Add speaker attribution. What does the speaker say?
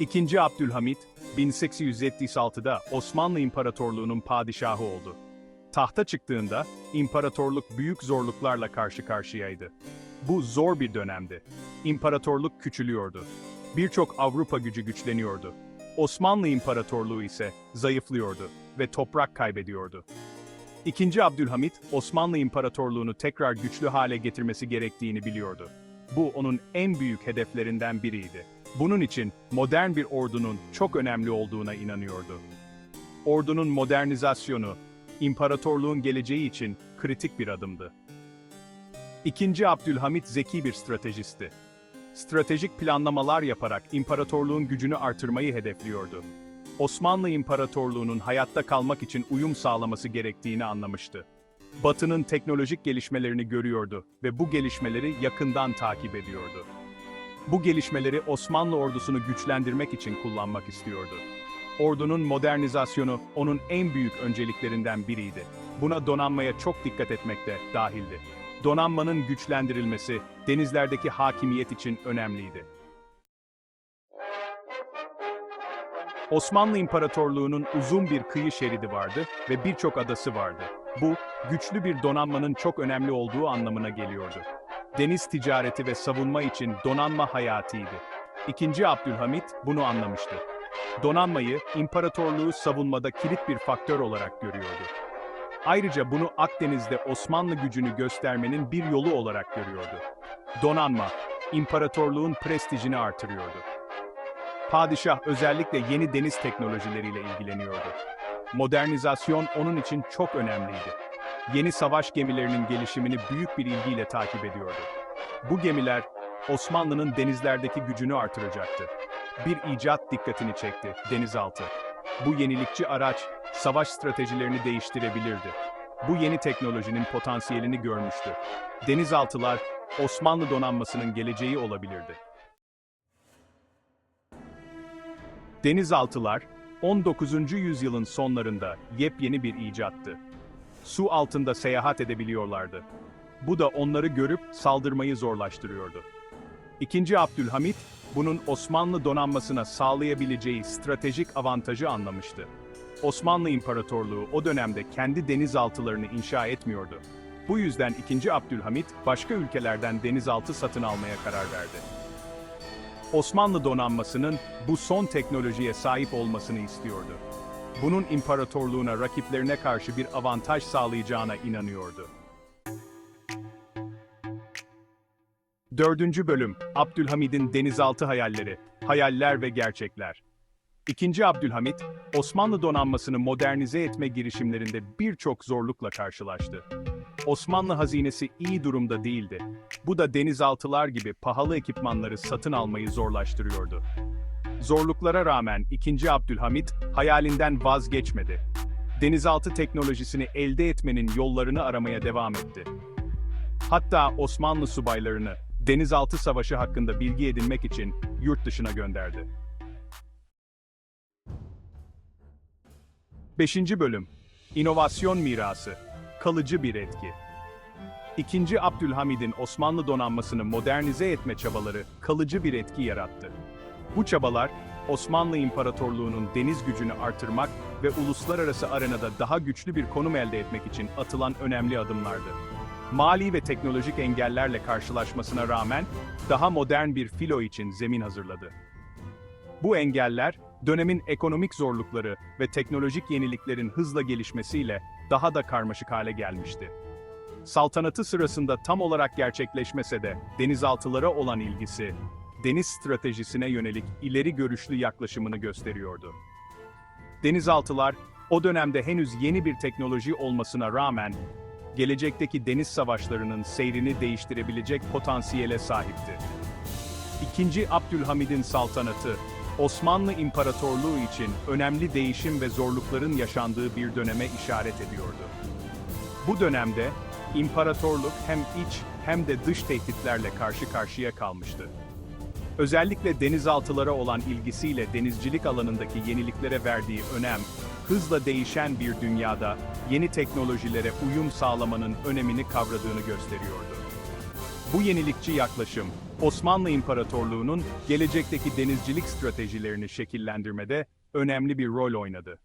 Speaker 1: İkinci Abdülhamit, 1876'da Osmanlı İmparatorluğu'nun padişahı oldu. Tahta çıktığında, imparatorluk büyük zorluklarla karşı karşıyaydı. Bu zor bir dönemdi. İmparatorluk küçülüyordu. Birçok Avrupa gücü güçleniyordu. Osmanlı İmparatorluğu ise zayıflıyordu ve toprak kaybediyordu. İkinci Abdülhamit, Osmanlı İmparatorluğunu tekrar güçlü hale getirmesi gerektiğini biliyordu. Bu onun en büyük hedeflerinden biriydi. Bunun için modern bir ordunun çok önemli olduğuna inanıyordu. Ordunun modernizasyonu, imparatorluğun geleceği için kritik bir adımdı. İkinci Abdülhamit zeki bir stratejisti. Stratejik planlamalar yaparak imparatorluğun gücünü artırmayı hedefliyordu. Osmanlı İmparatorluğu'nun hayatta kalmak için uyum sağlaması gerektiğini anlamıştı. Batı'nın teknolojik gelişmelerini görüyordu ve bu gelişmeleri yakından takip ediyordu. Bu gelişmeleri Osmanlı ordusunu güçlendirmek için kullanmak istiyordu. Ordunun modernizasyonu onun en büyük önceliklerinden biriydi. Buna donanmaya çok dikkat etmek de dahildi. Donanmanın güçlendirilmesi denizlerdeki hakimiyet için önemliydi. Osmanlı İmparatorluğu'nun uzun bir kıyı şeridi vardı ve birçok adası vardı. Bu, güçlü bir donanmanın çok önemli olduğu anlamına geliyordu. Deniz ticareti ve savunma için donanma hayatiydi. İkinci Abdülhamit bunu anlamıştı. Donanmayı, imparatorluğu savunmada kilit bir faktör olarak görüyordu. Ayrıca bunu Akdeniz'de Osmanlı gücünü göstermenin bir yolu olarak görüyordu. Donanma, imparatorluğun prestijini artırıyordu. Padişah özellikle yeni deniz teknolojileriyle ilgileniyordu. Modernizasyon onun için çok önemliydi. Yeni savaş gemilerinin gelişimini büyük bir ilgiyle takip ediyordu. Bu gemiler Osmanlı'nın denizlerdeki gücünü artıracaktı. Bir icat dikkatini çekti, denizaltı. Bu yenilikçi araç savaş stratejilerini değiştirebilirdi. Bu yeni teknolojinin potansiyelini görmüştü. Denizaltılar Osmanlı donanmasının geleceği olabilirdi. Denizaltılar, 19. yüzyılın sonlarında yepyeni bir icattı. Su altında seyahat edebiliyorlardı. Bu da onları görüp saldırmayı zorlaştırıyordu. İkinci Abdülhamit, bunun Osmanlı donanmasına sağlayabileceği stratejik avantajı anlamıştı. Osmanlı İmparatorluğu o dönemde kendi denizaltılarını inşa etmiyordu. Bu yüzden 2. Abdülhamit başka ülkelerden denizaltı satın almaya karar verdi. Osmanlı donanmasının bu son teknolojiye sahip olmasını istiyordu. Bunun imparatorluğuna rakiplerine karşı bir avantaj sağlayacağına inanıyordu. Dördüncü bölüm, Abdülhamid'in denizaltı hayalleri, hayaller ve gerçekler. İkinci Abdülhamit, Osmanlı donanmasını modernize etme girişimlerinde birçok zorlukla karşılaştı. Osmanlı hazinesi iyi durumda değildi. Bu da denizaltılar gibi pahalı ekipmanları satın almayı zorlaştırıyordu. Zorluklara rağmen 2. Abdülhamit hayalinden vazgeçmedi. Denizaltı teknolojisini elde etmenin yollarını aramaya devam etti. Hatta Osmanlı subaylarını denizaltı savaşı hakkında bilgi edinmek için yurt dışına gönderdi. 5. Bölüm İnovasyon Mirası Kalıcı bir etki 2. Abdülhamid'in Osmanlı donanmasını modernize etme çabaları kalıcı bir etki yarattı. Bu çabalar, Osmanlı İmparatorluğu'nun deniz gücünü artırmak ve uluslararası arenada daha güçlü bir konum elde etmek için atılan önemli adımlardı. Mali ve teknolojik engellerle karşılaşmasına rağmen, daha modern bir filo için zemin hazırladı. Bu engeller, dönemin ekonomik zorlukları ve teknolojik yeniliklerin hızla gelişmesiyle daha da karmaşık hale gelmişti. Saltanatı sırasında tam olarak gerçekleşmese de denizaltılara olan ilgisi, deniz stratejisine yönelik ileri görüşlü yaklaşımını gösteriyordu. Denizaltılar, o dönemde henüz yeni bir teknoloji olmasına rağmen, gelecekteki deniz savaşlarının seyrini değiştirebilecek potansiyele sahipti. İkinci Abdülhamid'in saltanatı, Osmanlı İmparatorluğu için önemli değişim ve zorlukların yaşandığı bir döneme işaret ediyordu. Bu dönemde, imparatorluk hem iç hem de dış tehditlerle karşı karşıya kalmıştı. Özellikle denizaltılara olan ilgisiyle denizcilik alanındaki yeniliklere verdiği önem, hızla değişen bir dünyada yeni teknolojilere uyum sağlamanın önemini kavradığını gösteriyordu. Bu yenilikçi yaklaşım, Osmanlı İmparatorluğu'nun gelecekteki denizcilik stratejilerini şekillendirmede önemli bir rol oynadı.